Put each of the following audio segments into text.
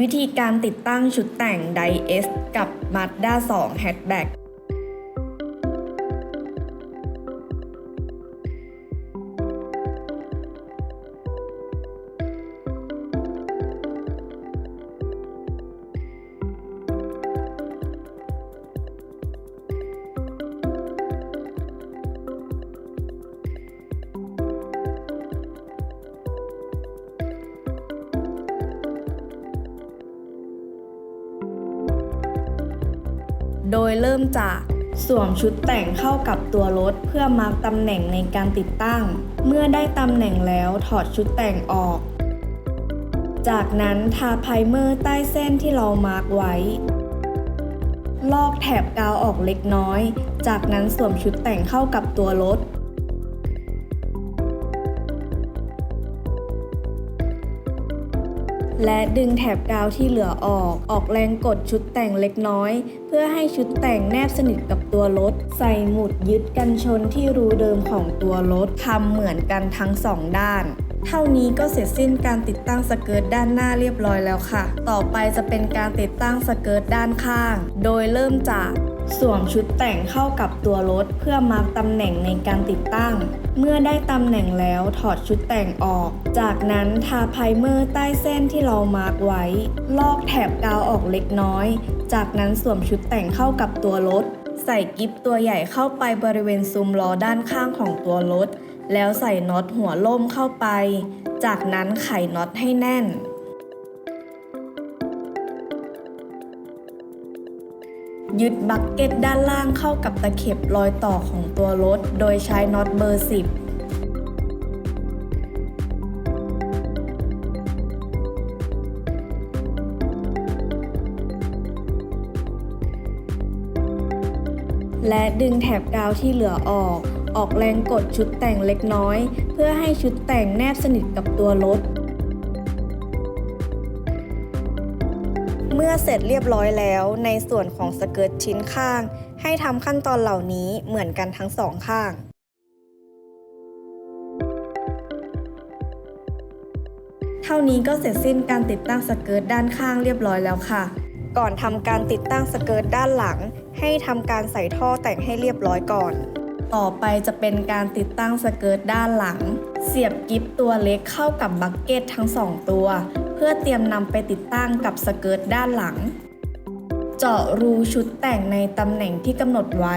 วิธีการติดตั้งชุดแต่งไดเอสกับ Mazda 2 Hatchback โดยเริ่มจากสวมชุดแต่งเข้ากับตัวรถเพื่อมาร์กตำแหน่งในการติดตั้ง เมื่อได้ตำแหน่งแล้วถอดชุดแต่งออก จากนั้นทาไพรเมอร์ใต้เส้นที่เรามาร์กไว้ ลอกแถบกาวออกเล็กน้อย จากนั้นสวมชุดแต่งเข้ากับตัวรถ และดึงแถบกาวที่เหลือออก ออกแรงกดชุดแต่งเล็กน้อย เพื่อให้ชุดแต่งแนบสนิทกับตัวรถ ใส่หมุดยึดกันชนที่รูเดิมของตัวรถทำเหมือนกันทั้งสองด้านเท่านี้ก็เสร็จสิ้นการติดตั้งสเกิร์ตด้านหน้าเรียบร้อยแล้วค่ะ ต่อไปจะเป็นการติดตั้งสเกิร์ตด้านข้าง โดยเริ่มจากสวมชุดแต่งเข้ากับตัวรถเพื่อมาร์กตำแหน่งในการติดตั้ง เมื่อได้ตำแหน่งแล้วถอดชุดแต่งออก จากนั้นทาไพรเมอร์ใต้เส้นที่เรามาร์กไว้ ลอกแถบกาวออกเล็กน้อย จากนั้นสวมชุดแต่งเข้ากับตัวรถ ใส่กิฟตัวใหญ่เข้าไปบริเวณซุ้มล้อด้านข้างของตัวรถ แล้วใส่น็อตหัวล่มเข้าไป จากนั้นไขน็อตให้แน่น ยึดบักเก็ตด้านล่างเข้ากับตะเข็บรอยต่อของตัวรถ โดยใช้น็อตเบอร์ 10และดึงแถบกาวที่เหลือออก ออกแรงกดชุดแต่งเล็กน้อย เพื่อให้ชุดแต่งแนบสนิทกับตัวรถ มื่อเสร็จเรียบร้อยแล้ว ในส่วนของสเกิร์ตชิ้นข้าง ให้ทำขั้นตอนเหล่านี้เหมือนกันทั้งสองข้างเท่านี้ก็เสร็จสิ้นการติดตั้งสเกิร์ตด้านข้างเรียบร้อยแล้วค่ะ ก่อนทำการติดตั้งสเกิร์ตด้านหลัง ให้ทำการใส่ท่อแต่งให้เรียบร้อยก่อน ต่อไปจะเป็นการติดตั้งสเกิร์ตด้านหลัง เสียบกิฟตัวเล็กเข้ากับบักเก็ตทั้งสองตัว พื่อเตรียมนำไปติดตั้งกับสเกิร์ตด้านหลัง เจาะรูชุดแต่งในตำแหน่งที่กำหนดไว้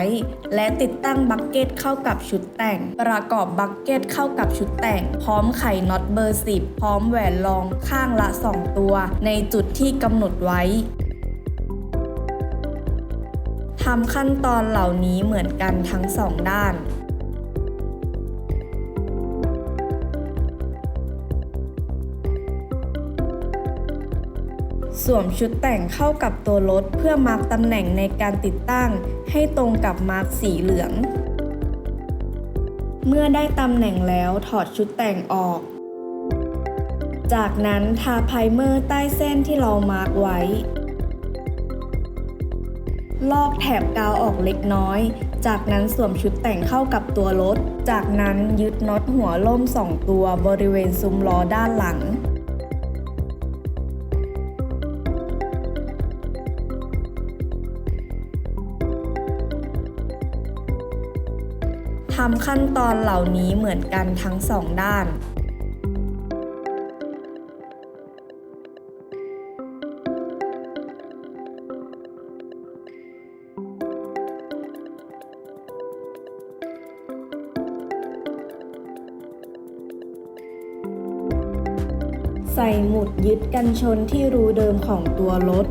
และติดตั้งบักเก็ตเข้ากับชุดแต่ง ประกอบบักเก็ตเข้ากับชุดแต่ง พร้อมไขน็อตเบอร์ 10 พร้อมแหวนรองข้างละ 2 ตัว ในจุดที่กำหนดไว้ทำขั้นตอนเหล่านี้เหมือนกันทั้งสองด้าน สวมชุดแต่งเข้ากับตัวรถเพื่อมาร์กตำแหน่งในการติดตั้ง ให้ตรงกับมาร์กสีเหลือง เมื่อได้ตำแหน่งแล้วถอดชุดแต่งออก จากนั้นทาไพรเมอร์ใต้เส้นที่เรามาร์กไว้ ลอกแถบกาวออกเล็กน้อย จากนั้นสวมชุดแต่งเข้ากับตัวรถ จากนั้นยึดน็อตหัวล่มสองตัวบริเวณซุ้มล้อด้านหลัง ทำขั้นตอนเหล่านี้เหมือนกันทั้งสองด้านใส่หมุดยึดกันชนที่รูเดิมของตัวรถ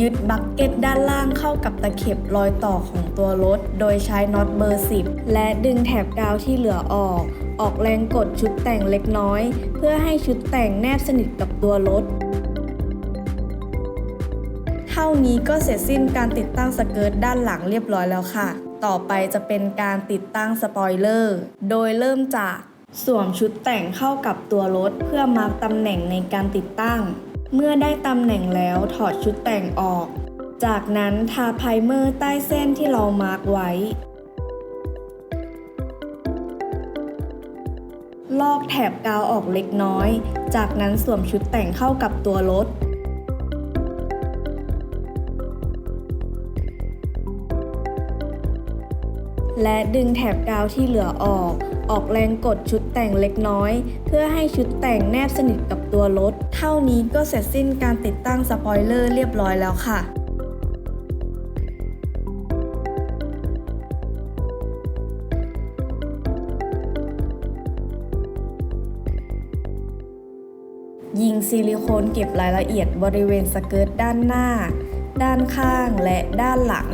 ยึดบักเก็ตด้านล่างเข้ากับตะเข็บรอยต่อของตัวรถ โดยใช้น็อตเบอร์ 10 และดึงแถบกาวที่เหลือออก ออกแรงกดชุดแต่งเล็กน้อย เพื่อให้ชุดแต่งแนบสนิทกับตัวรถ เท่านี้ก็เสร็จสิ้นการติดตั้งสเกิร์ตด้านหลังเรียบร้อยแล้วค่ะ ต่อไปจะเป็นการติดตั้งสปอยเลอร์ โดยเริ่มจากสวมชุดแต่งเข้ากับตัวรถเพื่อมาร์กตำแหน่งในการติดตั้ง เมื่อได้ตำแหน่งแล้วถอดชุดแต่งออก จากนั้นทาไพรเมอร์ใต้เส้นที่เรามาร์กไว้ ลอกแถบกาวออกเล็กน้อย จากนั้นสวมชุดแต่งเข้ากับตัวรถ และดึงแถบกาวที่เหลือออก ออกแรงกดชุดแต่งเล็กน้อย เพื่อให้ชุดแต่งแนบสนิทกับตัวรถ เท่านี้ก็เสร็จสิ้นการติดตั้งสปอยเลอร์เรียบร้อยแล้วค่ะยิงซิลิโคนเก็บรายละเอียดบริเวณสเกิร์ตด้านหน้า ด้านข้างและด้านหลัง